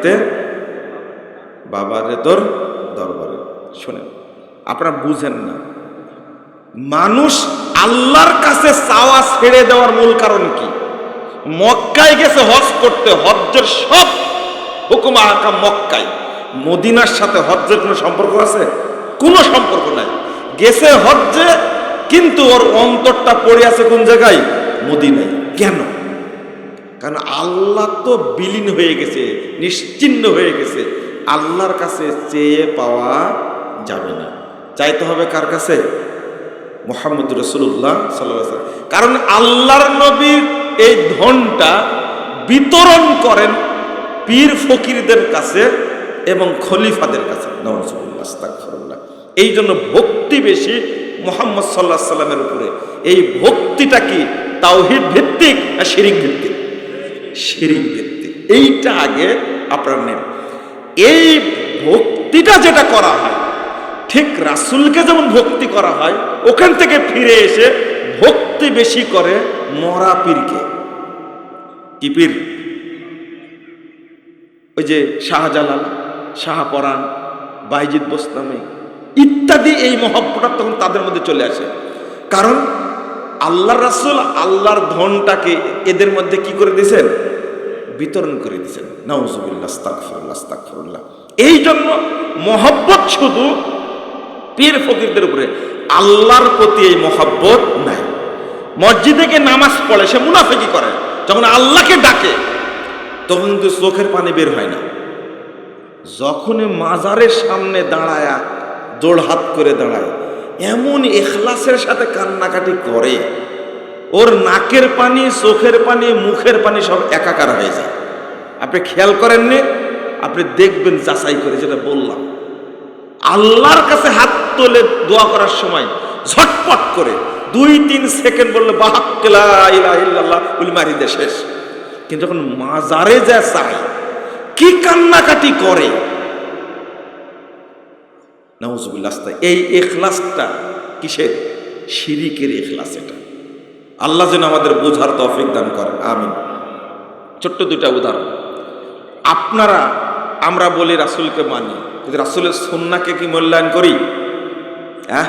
বাড়িতে, বাবারে তোর দরবারে। শোনেন, আপনারা বুঝেন না। মানুষ আল্লাহর কাছে চাওয়া ছেড়ে দেওয়ার মূল কারণ কি? মক্কায় গেছে হজ করতে, হজ্জের সব হুকুম আহকাম মক্কায়। মদিনার সাথে হজ্জের কোনো সম্পর্ক আছে? কোনো সম্পর্ক নাই। গেছে হজ্জে, কিন্তু ওর অন্তরটা পড়ে আছে কোন জায়গায়? মদিনায়। কেন? কারণ আল্লাহ তো বিলীন হয়ে গেছে, নিশ্চিন্ন হয়ে গেছে। আল্লাহর কাছে চেয়ে পাওয়া যাবে না। চাইতে হবে কার কাছে? মোহাম্মদ রসুল্লাহ সাল্লাহ কারণ আল্লাহর নবীর এই ধনটা বিতরণ করেন পীর ফকিরদের কাছে এবং খলিফাদের কাছে। এই জন্য ভক্তি বেশি মোহাম্মদ সাল্লাহ সাল্লামের উপরে। এই ভক্তিটা কি? তাওহিদ ভিত্তিক না শিরিক ভিত্তিক? শিরিক ভিত্তিক এইটা আগে আপনারা নেন। এই ভক্তিটা যেটা করা হয়, ঠিক রাসুলকে যেমন ভক্তি করা হয়, ওখান থেকে ফিরে এসে ভক্তি বেশি করে মরা পীরকে। কি পীর? ওই যে শাহজালাল, শাহপরাণ, বাইজিদ বোস্তামি ইত্যাদি এই মহব্বটা তখন তাদের মধ্যে চলে আসে। কারণ আল্লাহ রাসুল আল্লাহর ধনটাকে এদের মধ্যে কি করে দিয়েছেন? বিতরণ করে দিয়েছেন। নাউজুবিল্লাহ এই জন্য মহব্বত শুধু পীর ফকিরদের উপরে। আল্লাহর প্রতি এই মহব্বত নাই। মসজিদে গিয়ে নামাজ পড়ে, সে মুনাফিকি করে। যখন আল্লাহকে ডাকে, তখন কিন্তু চোখের পানি বের হয় না। যখনই মাজারের সামনে দাঁড়ায়, দৌড় হাত করে দাঁড়ায় এমন এখলাসের সাথে কান্নাকাটি করে, ওর নাকের পানি, চোখের পানি, মুখের পানি সব একাকার হয়ে যায়। আপনি খেয়াল করেননি? আপনি দেখবেন, যাচাই করে যেটা বললাম। আল্লাহর কাছে হাত তোলে দোয়া করার সময় ঝটপট করে দুই তিন সেকেন্ড বললে ইল্লাল্লাহ বলে দে শেষ। কিন্তু যখন মাজারে যা চায়, কি কান্নাকাটি করে নাউজুবিল্লাহ এই এখলাসটা কিসের? শিরিকের এখলাস এটা। আল্লাহ যেন আমাদের বোঝার তৌফিক দান করেন। আমিন। ছোট্ট দুইটা উদাহরণ। আপনারা, আমরা বলি রাসুলকে মানি। কিন্তু রাসুলের সন্নাকে কি মূল্যায়ন করি? হ্যাঁ?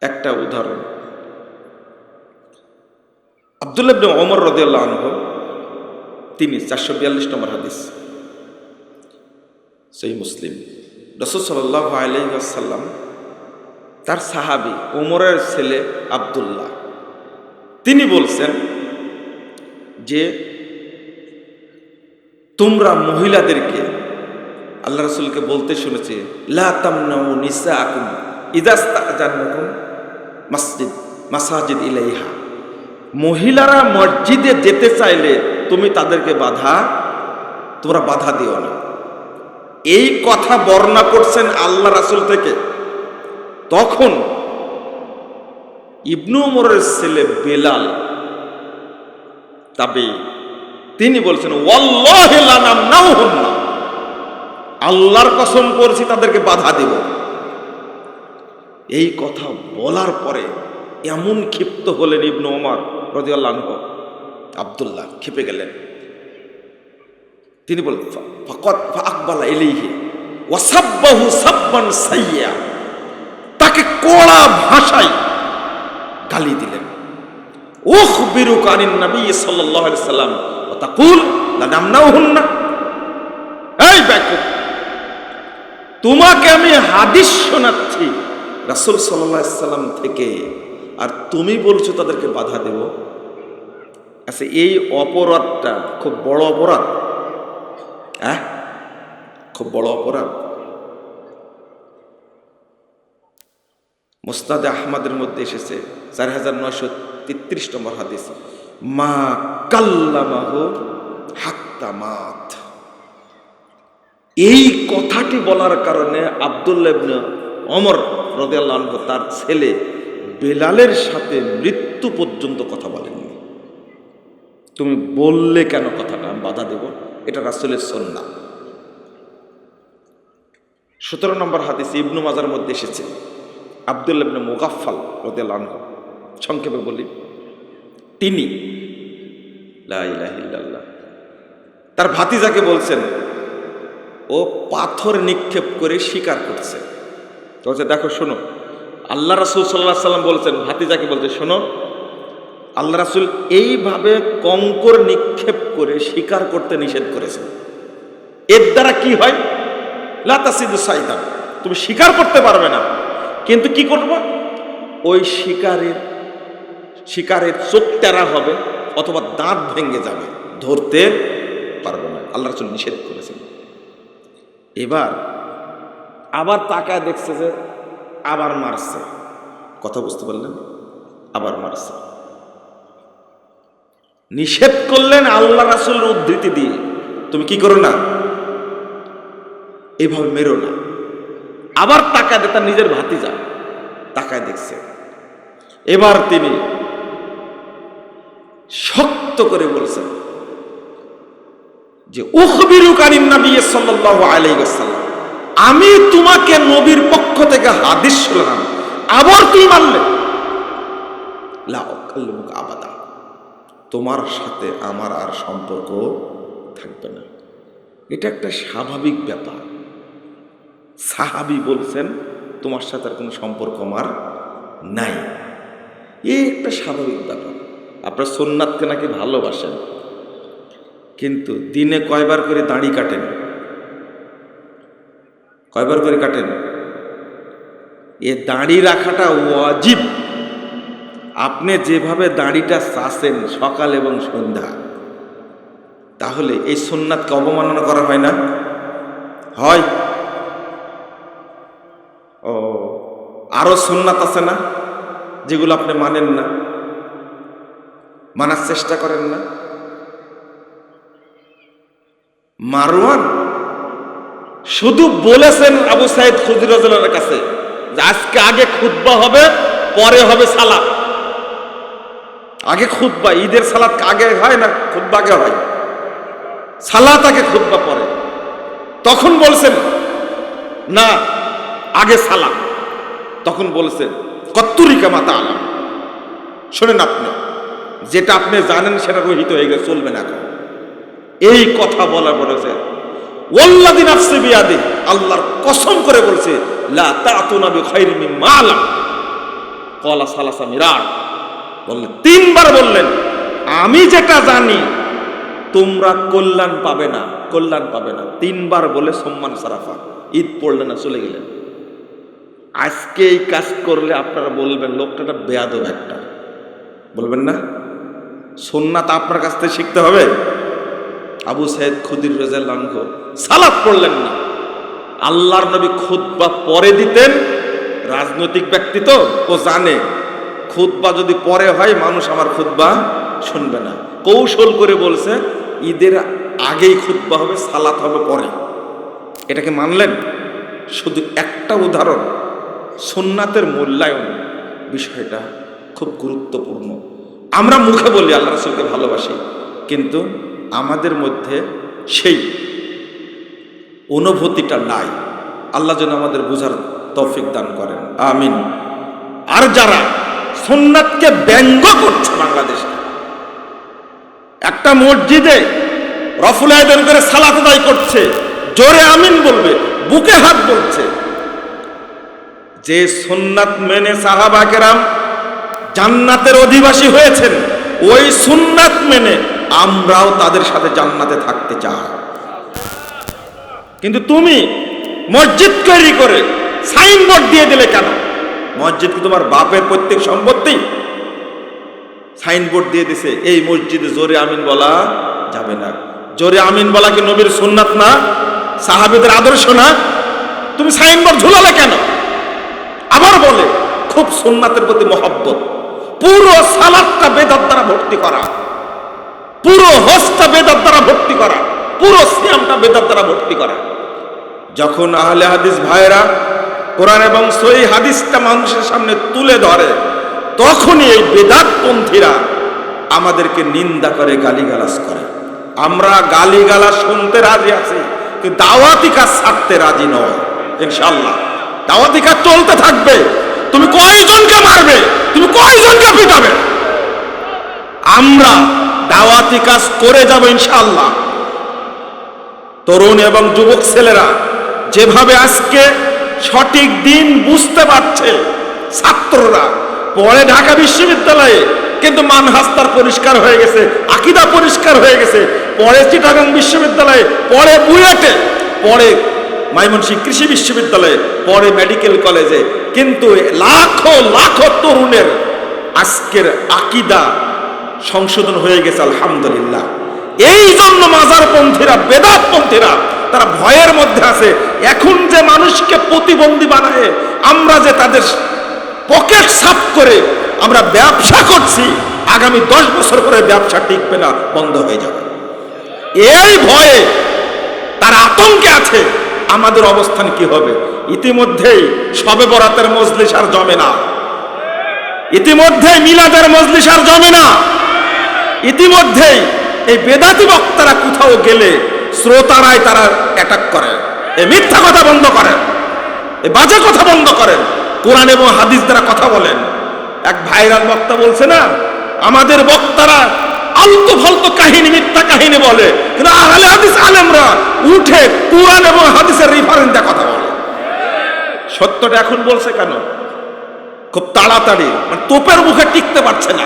একটা উদাহরণ। আবদুল্লাহ রাদিয়াল্লাহু আনহু, তিনি চারশো বিয়াল্লিশ নম্বর হাদিস। সেই মুসলিম। রসুল সাল্লাহ আলাইসাল্লাম তার সাহাবি ওমরের ছেলে আবদুল্লাহ, তিনি বলছেন যে, তোমরা মহিলাদেরকে, আল্লাহ রসুলকে বলতে শুনেছি মসজিদ, মাসাজিদ ইলাইহা। মহিলারা মসজিদে যেতে চাইলে তুমি তাদেরকে বাধা, তোমরা বাধা দিও না। এই কথা বর্ণনা করছেন আল্লাহ রাসুল থেকে, তখন ইবনু উমরের ছেলে বেলাল, তবে, তিনি বলছেন। আল্লাহর কসম করছি তাদেরকে বাধা দেব এই কথা বলার পরে এমন ক্ষিপ্ত হলেন ইবনু ওমর রাদিয়াল্লাহু আব্দুল্লাহ, ক্ষেপে গেলেন তিনি বলেন ফকত আকবালা ইলাইহি ওয়াসাব্বাহু সাব্বান সাইয়া। তাকে কড়া ভাষায় গালি দিলেন। উখবিরু কানিন নবী সাল্লাল্লাহু আলাইহি সাল্লাম ওয়া তাকুল লানামনাউহুন্না। এই বেকুব তোমাকে আমি হাদিস শোনাচ্ছি রাসূল সাল্লাল্লাহু আলাইহি সাল্লাম থেকে, আর তুমি বলছো তাদেরকে বাধা দেব। আচ্ছা এই অপরাধটা খুব বড় অপরাধ। হ্যাঁ? খুব বড় অপরাধ। মুস্তাদে আহমদের মধ্যে এসেছে চার হাজার নয়শো তেত্রিশ নম্বর হাদিস। মা কাল্লামাহ হাক্তামাত এই কথাটি বলার কারণে আবদুল্লাহ ইবনে অমর রদিয়াল্লাহ তার ছেলে বেলালের সাথে মৃত্যু পর্যন্ত কথা বলেননি। তুমি বললে কেন কথাটা? আমি বাধা দেব। এটা রাসুলের সন্না সতেরো নম্বর হাদিস ইবনু মাজার মধ্যে এসেছে। আবদুল্লাহ ইবনে মুগাফফাল রদিয়াল্লাহু আনহু। সংক্ষেপে বলি, তিনি তার ভাতিজাকে বলছেন, ও পাথর নিক্ষেপ করে শিকার করছে। দেখো, শোনো, আল্লাহ রাসুল সাল্লাহ সাল্লাম বলছেন, ভাতিজাকে বলছে, শোনো আল্লাহ রাসুল এইভাবে কঙ্কর নিক্ষেপ করে শিকার করতে নিষেধ করেছেন। এর দ্বারা কি হয়? লাতাসিদু তুমি শিকার করতে পারবে না। কিন্তু কি করব? ওই শিকারের শিকারের চোখ টেরা হবে অথবা দাঁত ভেঙে যাবে। ধরতে পারবে না। আল্লাহ রাসুল নিষেধ করেছেন। এবার আবার তাকায় দেখছে যে আবার মারছে। কথা বুঝতে পারলেন? আবার মারছে। নিষেধ করলেন আল্লাহ রাসুলের উদ্ধৃতি দিয়ে। তুমি কি করো না? এভাবে মেরো না। আবার তাকায় তার নিজের ভাতি ভাতিজা তাকায় দেখছে। এবার তিনি শক্ত করে বলছেন যে উখবিরুকানিন নবী সাল্লাল্লাহু আলাইহি ওয়াসাল্লাম। আমি তোমাকে নবীর পক্ষ থেকে হাদিস শুনলাম। আবার তুই মানলে? লা উকাল্লিমুকা আবাদা। তোমার সাথে আমার আর সম্পর্ক থাকবে না। এটা একটা স্বাভাবিক ব্যাপার। সাহাবি বলছেন, তোমার সাথে আর কোনো সম্পর্ক আমার নাই। এই একটা স্বাভাবিক ব্যাপার। আপনার সোননাথকে নাকি ভালোবাসেন। কিন্তু দিনে কয়বার করে দাড়ি কাটেন? কয়বার করে কাটেন? এ দাড়ি রাখাটা ওয়াজিব। আপনি যেভাবে দাড়িটা চাষেন সকাল এবং সন্ধ্যা, তাহলে এই সোননাথকে অবমাননা করা হয় না? হয়। ও, আরও সোননাথ আছে না, যেগুলো আপনি মানেন না, মানার চেষ্টা করেন না? মারওয়ান, শুধু বলেছেন আবু সাইদ খুদিরাজের কাছে যে আজকে আগে খুতবা হবে, পরে হবে সালাদ আগে খুতবা, ঈদের সালাদ আগে হয় না, খুতবা আগে হয়? সালাত আগে, খুতবা পরে। তখন বলছেন, না, আগে সালাম। তখন বলছেন, কত্তুরিকা মাতা আলাম। শোনেন আপনি, যেটা আপনি জানেন সেটা রহিত হয়ে গেলে চলবে না এখন। এই কথা বলা বলেছে ওয়াল্লাদিন আফসে বিয়াদি আল্লাহর কসম করে বলছে, লা তাতুনা বি খাইরি আলাম কলা সালাসা মিরাট। বললেন, তিনবার বললেন, আমি যেটা জানি, তোমরা কল্যাণ পাবে না, কল্যাণ পাবে না। তিনবার বলে সম্মান সারাফা, ঈদ পড়লে না চলে গেলেন। আজকে এই কাজ করলে আপনারা বলবেন, লোকটা বেয়াদব একটা। বলবেন না? সোননাথ আপনার কাছ থেকে শিখতে হবে? আবু সাইদ খুদির রেজাল লাঙ্গ সালাদ পড়লেন না। আল্লাহর নবী খুতবা পরে দিতেন, রাজনৈতিক ব্যক্তি তো, ও জানে। খুতবা যদি পরে হয়, মানুষ আমার খুতবা শুনবে না। কৌশল করে বলছে, ঈদের আগেই খুতবা হবে, সালাত হবে পরে। এটাকে মানলেন? শুধু একটা উদাহরণ সোননাথের মূল্যায়ন বিষয়টা খুব গুরুত্বপূর্ণ। আমরা মুখে বলি, আল্লাহ রসুলকে ভালোবাসি, কিন্তু আমাদের মধ্যে সেই অনুভূতিটা নাই। আল্লাহ যেন আমাদের বুঝার তৌফিক দান করেন। আমিন। আর যারা সোননাথকে ব্যঙ্গ করছে বাংলাদেশে। একটা মসজিদে রফুল আয়দন করে সালাত করছে, জোরে আমিন বলবে, বুকে হাত বলছে। যে সুন্নাত মেনে সাহাবা কেরাম জান্নাতের অধিবাসী হয়েছেন, ওই সুন্নাত মেনে আমরাও তাদের সাথে জান্নাতে থাকতে চাই। কিন্তু তুমি মসজিদ তৈরি করে সাইনবোর্ড দিয়ে দিলে কেন? মসজিদ কি তোমার বাপের প্রত্যেক সম্পত্তি? সাইনবোর্ড দিয়ে দিছে, এই মসজিদে জোরে আমিন বলা যাবে না। জোরে আমিন বলা কি নবীর সুন্নাত না? সাহাবিদের আদর্শ না? তুমি সাইনবোর্ড ঝুলালে কেন? আবার বলে, খুব সুন্নাতের প্রতি মহব্বত। পুরো সালাদটা বেদার দ্বারা ভর্তি করা। পুরো হজটা বেদার দ্বারা ভর্তি করা। পুরো সিয়ামটা বেদার দ্বারা ভর্তি করা। যখন আহলে হাদিস ভাইরা কোরআন এবং সই হাদিসটা মানুষের সামনে তুলে ধরে, তখনই এই বেদাতপন্থীরা আমাদেরকে নিন্দা করে, গালিগালাজ করে। আমরা গালিগালাজ শুনতে রাজি আছি, কিন্তু দাওয়াতি কাজ ছাড়তে রাজি নয় ইনশাল্লাহ দাওয়াতি কাজ চলতে থাকবে। তুমি কয়জনকে মারবে? তুমি কয়জনকে পিটাবে? আমরা দাওয়াতি কাজ করে যাব ইনশাল্লাহ তরুণ এবং যুবক ছেলেরা যেভাবে আজকে সঠিক দিন বুঝতে পারছে ছাত্ররা। পরে ঢাকা বিশ্ববিদ্যালয়ে কিন্তু মানহাস্তার পরিষ্কার হয়ে গেছে, আকিদা পরিষ্কার হয়ে গেছে। পরে চিটাগাং বিশ্ববিদ্যালয়ে, পরে বুয়েটে, পরে মাইমনসিংহ কৃষি বিশ্ববিদ্যালয়ে, পরে মেডিকেল কলেজে। কিন্তু লাখো লাখো তরুণের আজকের আকিদা সংশোধন হয়ে গেছে, আলহামদুলিল্লাহ। এই জন্য মাজারপন্থীরা, বেদাতপন্থীরা তারা ভয়ের মধ্যে আছে। এখন যে মানুষকে প্রতিবন্ধী বানায়, আমরা যে তাদের পকেট সাফ করে আমরা ব্যবসা করছি, আগামী দশ বছর পরে ব্যবসা টিকবে না, বন্ধ হয়ে যাবে। এই ভয়ে তার আতঙ্কে আছে, আমাদের অবস্থান কি হবে? ইতিমধ্যেই সবে বরাতের মজলিস আর জমে না। ইতিমধ্যেই মিলাদের মজলিস আর জমে না। ইতিমধ্যেই এই বেদাতি বক্তারা কোথাও গেলে শ্রোতারাই তারা অ্যাটাক করে। এ মিথ্যা কথা বন্ধ করেন। এ বাজে কথা বন্ধ করেন। কোরআন এবং হাদিস দ্বারা কথা বলেন। এক ভাইরাল বক্তা বলছে না, আমাদের বক্তারা আলতু ফালতু কাহিনী, মিথ্যা কাহিনী বলে। কিন্তু আহলে হাদিস আলেমরা উঠে কোরআন এবং হাদিসের রিফারেন্স দিয়ে কথা বলে। সত্যটা এখন বলছে কেন? খুব তাড়াতাড়ি মানে তোপের মুখে টিকতে পারছে না।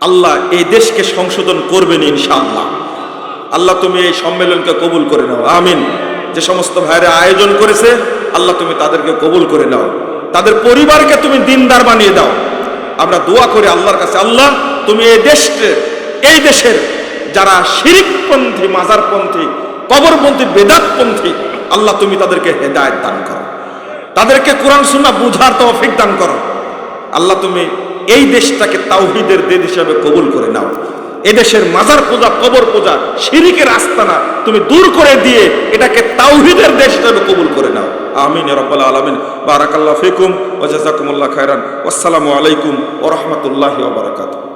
আল্লাহ এই দেশকে সংশোধন করবেন ইনশাআল্লাহ। আল্লাহ তুমি এই সম্মেলনকে কবুল করে নাও, আমিন। যে সমস্ত ভাইরা আয়োজন করেছে, আল্লাহ তুমি তাদেরকে কবুল করে নাও। তাদের পরিবারকে তুমি দিনদার বানিয়ে দাও। আমরা দোয়া করি আল্লাহর কাছে, আল্লাহ তুমি এই দেশকে, এই দেশের যারা শিরিকপন্থী, মাজারপন্থী, কবরপন্থী, বেদাতপন্থী, আল্লাহ তুমি তাদেরকে হেদায়ত দান করো। তাদেরকে কোরআন সুন্না বুঝার তৌফিক দান করো। আল্লাহ তুমি এই দেশটাকে তাওহিদের দেশ হিসাবে কবুল করে নাও। এদেশের মাজার পূজা, কবর পূজা সিরিকের আস্তানা তুমি দূর করে দিয়ে এটাকে তাওহিদের দেশ হিসাবে কবুল করে নাও। আমিন রব্বাল আলমিন। বারাকাল্লা ফেকুম ফিকুম ওয়া খায়রান। আসসালামু আলাইকুম ও রহমতুল্লাহ ওয়া বারাকাতুহু।